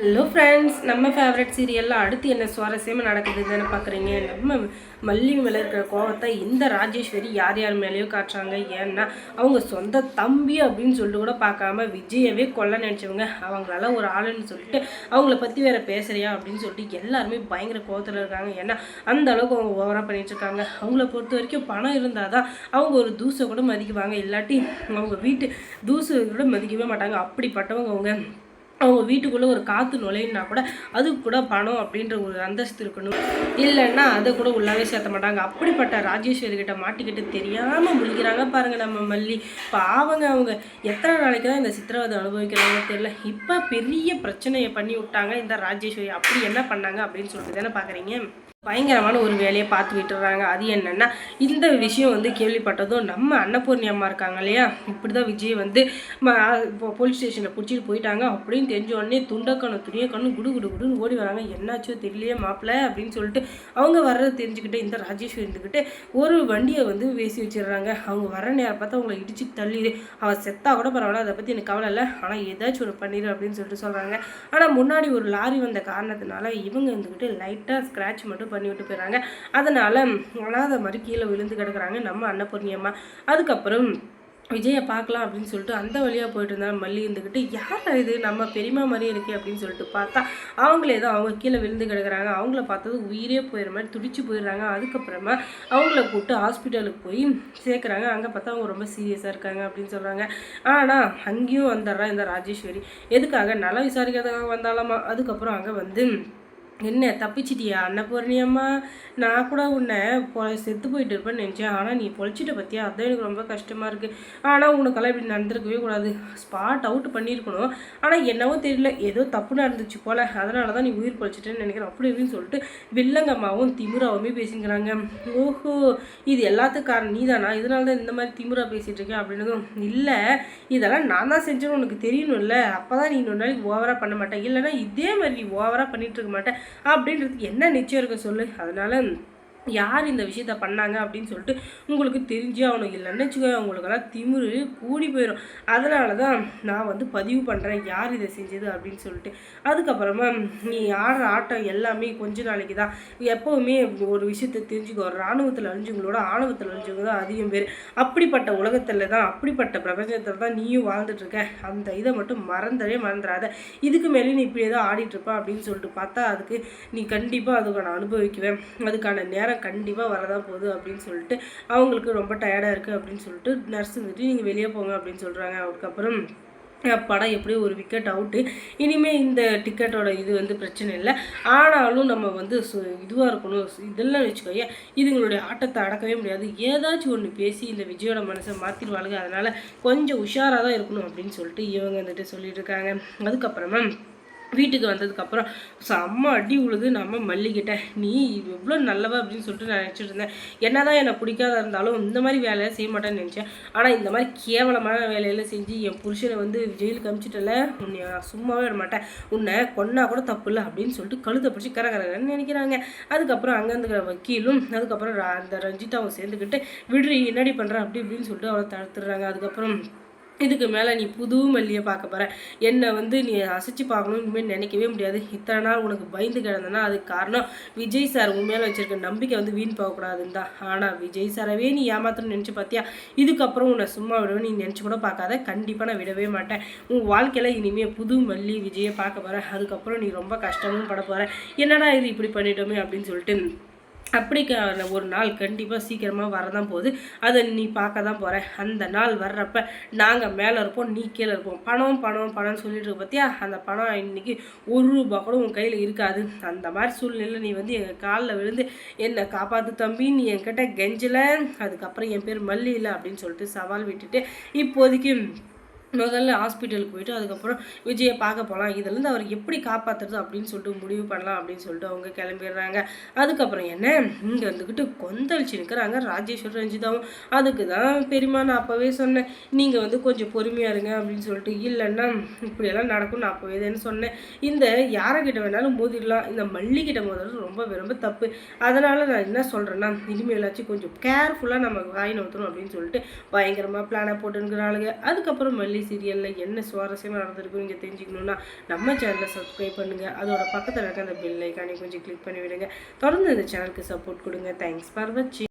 Hello friends நம்ம favourite சீரியலில் அடுத்து என்ன சுவாரஸ்யமாக நடக்குதுன்னு பார்க்குறீங்க? நம்ம மல்லி மேலே இருக்கிற கோவத்தை இந்த ராஜேஸ்வரி யார் யார் மேலேயோ காட்டுறாங்க? ஏன்னா அவங்க சொந்த தம்பி அப்படின்னு சொல்லிட்டு கூட பார்க்காம விஜயவே கொல்ல நினச்சவங்க. அவங்களால ஒரு ஆளுன்னு சொல்லிட்டு அவங்கள பற்றி வேறு பேசுறியா அப்படின்னு சொல்லிட்டு எல்லாருமே பயங்கர கோவத்தில் இருக்காங்க. ஏன்னா அந்த அளவுக்கு அவங்க ஓவராக பண்ணிட்டு இருக்காங்க. அவங்கள பொறுத்த வரைக்கும் பணம் இருந்தால் தான் அவங்க ஒரு தூசை கூட மதிக்குவாங்க. இல்லாட்டி அவங்க வீட்டு தூசை கூட மதிக்கவே மாட்டாங்க. அப்படிப்பட்டவங்க அவங்க. அவங்க வீட்டுக்குள்ளே ஒரு காற்று நுழையினா கூட அது கூட பணம் அப்படின்ற ஒரு அந்தஸ்து இருக்கணும். இல்லைன்னா அதை கூட உள்ளாவே சேர்த்த மாட்டாங்க. அப்படிப்பட்ட ராஜேஸ்வரி கிட்ட மாட்டிக்கிட்டு தெரியாமல் முழிக்கிறாங்க பாருங்கள் நம்ம மல்லி. பாவங்க அவங்க. எத்தனை நாளைக்கு தான் இந்த சித்திரவதை அனுபவிக்கிறாங்க தெரியல. இப்போ பெரிய பிரச்சனையை பண்ணி விட்டாங்க இந்த ராஜேஸ்வரி. அப்படி என்ன பண்ணாங்க அப்படின்னு சொல்லிட்டு தானே பார்க்குறீங்க பயங்கரமான ஒரு வேலையை பார்த்து விட்டுறாங்க. அது என்னென்னா இந்த விஷயம் வந்து கேள்விப்பட்டதும் நம்ம அன்னபூர்ணி அம்மா இருக்காங்க இல்லையா? இப்படி தான் விஜய் வந்து இப்போ போலீஸ் ஸ்டேஷனில் பிடிச்சிட்டு போயிட்டாங்க. அப்படின்னு தெரிஞ்ச உடனே துண்டக்கணும் துணியக்கணும் குடு குடு குடுன்னு ஓடி வராங்க. என்னாச்சோ தெரியலையே மாப்பிள்ள அப்படின்னு சொல்லிட்டு அவங்க வர்றதை தெரிஞ்சுக்கிட்டு இந்த ராஜேஸ்வரி இருந்துக்கிட்டு ஒரு வண்டியை வந்து வேசி வச்சிடுறாங்க. அவங்க வர நேரம் பார்த்து அவங்கள இடிச்சு தள்ளிடு. அவள் செத்தா கூட பரவாயில்ல அதை பற்றி எனக்கு கவலை இல்லை. ஆனால் ஏதாச்சும் ஒன்று பண்ணிடு அப்படின்னு சொல்லிட்டு சொல்கிறாங்க ஆனால் முன்னாடி ஒரு லாரி வந்த காரணத்தினால இவங்க இருந்துக்கிட்டு லைட்டாக ஸ்க்ராட்ச் மட்டும் பண்ணி விட்டு போயிடுறாங்க அதனால் அனாத மாதிரி கீழே விழுந்து கிடக்குறாங்க நம்ம அன்னபூர்ணியம்மா அதுக்கப்புறம் விஜயை பார்க்கலாம் அப்படின்னு சொல்லிட்டு அந்த வழியாக போயிட்டு இருந்தாலும் மல்லி இருந்துக்கிட்டு யார் இது? நம்ம பெரியம்மா மாதிரி இருக்கே அப்படின்னு சொல்லிட்டு பார்த்தா அவங்களே தான் அவங்க கீழே விழுந்து கிடக்குறாங்க. அவங்கள பார்த்தது உயிரே போயிடுற மாதிரி துடிச்சு போயிடுறாங்க. அதுக்கப்புறமா அவங்கள கூப்பிட்டு ஹாஸ்பிட்டலுக்கு போய் சேர்க்குறாங்க. அங்கே பார்த்தா அவங்க ரொம்ப சீரியஸாக இருக்காங்க அப்படின்னு சொல்கிறாங்க ஆனால் அங்கேயும் வந்துடுறான் இந்த ராஜேஸ்வரி. எதுக்காக? நல்லா விசாரிக்கிறதுக்காக வந்தாலாமா அதுக்கப்புறம் அங்கே வந்து என்ன தப்பிச்சிட்டியா? அன்னபூர்ணியம்மா நான் கூட உன்னை பொ செத்து போயிட்டு இருப்பேன்னு நினச்சேன். ஆனால் நீ பொழைச்சிட்ட பற்றியா அதான் எனக்கு ரொம்ப கஷ்டமாக இருக்குது ஆனால் உனக்கெல்லாம் இப்படி நடந்திருக்கவே கூடாது. ஸ்பாட் அவுட் பண்ணியிருக்கணும். ஆனால் என்னவோ தெரியல. ஏதோ தப்பு நடந்துச்சு போல். அதனால தான் நீ உயிர் பொழைச்சிட்டேன்னு நினைக்கிறேன். அப்படி இப்படின்னு சொல்லிட்டு வில்லங்கம்மாவும் திமுறாவுமே பேசிக்கிறாங்க. ஓஹோ இது எல்லாத்துக்கும் காரணம் நீ தானா இதனால தான் இந்த மாதிரி திமுறா பேசிகிட்டு இருக்கேன் அப்படின்னதும் இல்லை இதெல்லாம் நான் தான் செஞ்சேன்னு உனக்கு தெரியணும்ல. அப்போ தான் நீ இன்னொரு நாளைக்கு ஓவராக பண்ண மாட்டேன். இல்லைன்னா இதே மாதிரி நீ ஓவராக பண்ணிகிட்டு இருக்க மாட்டேன். அப்படின்றதுக்கு என்ன நிச்சயம் இருக்க சொல்லு? அதனால யார் இந்த விஷயத்த பண்ணாங்க அப்படின்னு சொல்லிட்டு உங்களுக்கு தெரிஞ்சே ஆகணும் இல்லைன்னு வச்சுக்கோ உங்களுக்கெல்லாம் திமிரு கூடி போயிடும் அதனால தான் நான் வந்து பதிவு பண்ணுறேன் யார் இதை செஞ்சது அப்படின்னு சொல்லிட்டு. அதுக்கப்புறமா நீ ஆடுற ஆட்டம் எல்லாமே கொஞ்ச நாளைக்கு தான். எப்போவுமே ஒரு விஷயத்தை தெரிஞ்சுக்கோ. இராணுவத்தில் அழிஞ்சவங்களோட ஆணவத்தில் அழிஞ்சவங்க தான் அதிகம் பேர். அப்படிப்பட்ட உலகத்தில் தான் அப்படிப்பட்ட பிரபஞ்சத்தில் தான் நீயும் வாழ்ந்துட்டு இருக்க. அந்த இதை மட்டும் மறந்தவே மறந்துடாத இதுக்கு மேலே நீ இப்படியே தான் ஆடிட்டுருப்பா அப்படின்னு சொல்லிட்டு பார்த்தா அதுக்கு நீ கண்டிப்பாக அதுக்கான அனுபவிக்குவேன் அதுக்கான நேரம் கண்டிப்பாக வரதான் போகுது அப்படின்னு சொல்லிட்டு அவங்களுக்கு ரொம்ப டயர்டாக இருக்குது அப்படின்னு சொல்லிட்டு நர்ஸ் வந்துட்டு நீங்கள் வெளியே போங்க அப்படின்னு சொல்கிறாங்க அதுக்கப்புறம் படம் எப்படியும் ஒரு விக்கெட் அவுட்டு இனிமேல் இந்த டிக்கெட்டோட இது வந்து பிரச்சனை இல்லை. ஆனாலும் நம்ம வந்து இதுவாக இருக்கணும். இதெல்லாம் வச்சுக்கோங்க இதுங்களுடைய ஆட்டத்தை அடக்கவே முடியாது. ஏதாச்சும் ஒன்று பேசி இந்த விஜயோட மனசை மாற்றிடுவாளுங்க அதனால் கொஞ்சம் உஷாராக தான் இருக்கணும் அப்படின்னு சொல்லிட்டு இவங்க வந்துட்டு சொல்லிட்டு இருக்காங்க. அதுக்கப்புறமா வீட்டுக்கு வந்ததுக்கப்புறம் செம்ம அடி உழுது நம்ம மல்லிக்கிட்ட நீ எவ்வளோ நல்லவ? அப்படின்னு சொல்லிட்டு நான் நினச்சிட்டு இருந்தேன். என்னதான் என்னை பிடிக்காத இருந்தாலும் இந்த மாதிரி வேலையை செய்ய மாட்டேன்னு நினச்சேன். ஆனால் இந்த மாதிரி கேவலமான வேலையெல்லாம் செஞ்சு என் புருஷனை வந்து ஜெயிலுக்கு அமிச்சிட்டல உன்னை நான் சும்மாவே விட மாட்டேன். உன்னை கொன்னா கூட தப்பு இல்லை அப்படின்னு சொல்லிட்டு கழுத்தை பிடிச்சி கரகரன்னு நினைக்கிறாங்க. அதுக்கப்புறம் அங்கே இருக்கிற வக்கீலும் அதுக்கப்புறம் அந்த ரஞ்சிதாவும் சேர்ந்துக்கிட்டு விடுறி என்னடி பண்ணுற அப்படி இப்படின்னு சொல்லிட்டு அவளை தடுத்துடுறாங்க. அதுக்கப்புறம் இதுக்கு மேலே நீ புது மல்லியை பார்க்க போகிற என்னை வந்து நீ அசைச்சு பார்க்கணும் இனிமேல் நினைக்கவே முடியாது. இத்தனை நாள் உனக்கு பயந்து கிடந்தனா அதுக்கு காரணம் விஜய் சார். உன் மேலே வச்சுருக்க நம்பிக்கை வந்து வீண் போகக்கூடாதுன்னு தான். ஆனால் விஜய் சாரவே நீ ஏமாத்தணும்னு நினச்சி பார்த்தியா? இதுக்கப்புறம் உன்னை சும்மா விடவே நீ நினச்சி கூட பார்க்காத. கண்டிப்பாக நான் விடவே மாட்டேன். உன் வாழ்க்கையில் இனிமேல் புது மல்லி விஜயை பார்க்க போகிறேன் அதுக்கப்புறம் நீ ரொம்ப கஷ்டமும் பட போகிற என்னடா இது இப்படி பண்ணிட்டோமே அப்படின்னு சொல்லிட்டு அப்படி ஒரு நாள் கண்டிப்பாக சீக்கிரமாக வரதான் போகுது. அதை நீ பார்க்க தான் போகிற அந்த நாள் வர்றப்ப நாங்கள் மேலே இருப்போம் நீ கீழே இருப்போம். பணம் பணம் பணம்னு சொல்லிட்டு இருக்க பார்த்தியா அந்த பணம் இன்னைக்கு ஒரு ரூபா கூட உன் கையில் இருக்காது. அந்த மாதிரி சூழ்நிலையில் நீ வந்து எங்கள் காலில் விழுந்து என்னை காப்பாற்று தம்பி நீ என்கிட்ட கெஞ்சலை. அதுக்கப்புறம் என் பேர் மல்லி இல்லை அப்படின்னு சொல்லிட்டு சவால் விட்டுட்டு இப்போதைக்கு முதல்ல ஹாஸ்பிட்டலுக்கு போயிட்டு அதுக்கப்புறம் விஜயை பார்க்க போகலாம் இதுலேருந்து அவர் எப்படி காப்பாற்றுறது அப்படின்னு சொல்லிட்டு முடிவு பண்ணலாம் அப்படின்னு சொல்லிட்டு அவங்க கிளம்பிடுறாங்க. அதுக்கப்புறம் என்ன? இங்கே வந்துக்கிட்டு கொந்தளிச்சு நிற்கிறாங்க ராஜேஸ்வர் ரஞ்சிதாவும். அதுக்கு தான் பெரியமா நான் அப்போவே சொன்னேன். நீங்கள் வந்து கொஞ்சம் பொறுமையாக இருங்க அப்படின்னு சொல்லிட்டு இல்லைன்னா இப்படியெல்லாம் நடக்கும் நான் அப்போவே தான் சொன்னேன். இந்த யாரைக்கிட்ட வேணாலும் மோதிடலாம். இந்த மல்லிகிட்ட மோதுறது ரொம்ப ரொம்ப தப்பு. அதனால் நான் என்ன சொல்கிறேன்னா இனிமேலாச்சும் கொஞ்சம் கேர்ஃபுல்லாக நம்ம வாய் நோத்தணும் அப்படின்னு சொல்லிட்டு பயங்கரமாக பிளானை போட்டுருக்கிறாளுங்க அதுக்கப்புறம் மல்லி டெய்லி சீரியலில் என்ன சுவாரஸ்யமாக நடந்திருக்கும் நீங்கள் தெரிஞ்சுக்கணுன்னா நம்ம சேனலை சப்ஸ்கிரைப் பண்ணுங்கள் அதோட பக்கத்தில் இருக்க அந்த பெல் ஐக்கானே கொஞ்சம் கிளிக் பண்ணி விடுங்க தொடர்ந்து இந்த சேனலுக்கு சப்போர்ட் கொடுங்க. தேங்க்ஸ் ஃபார் வாட்சிங்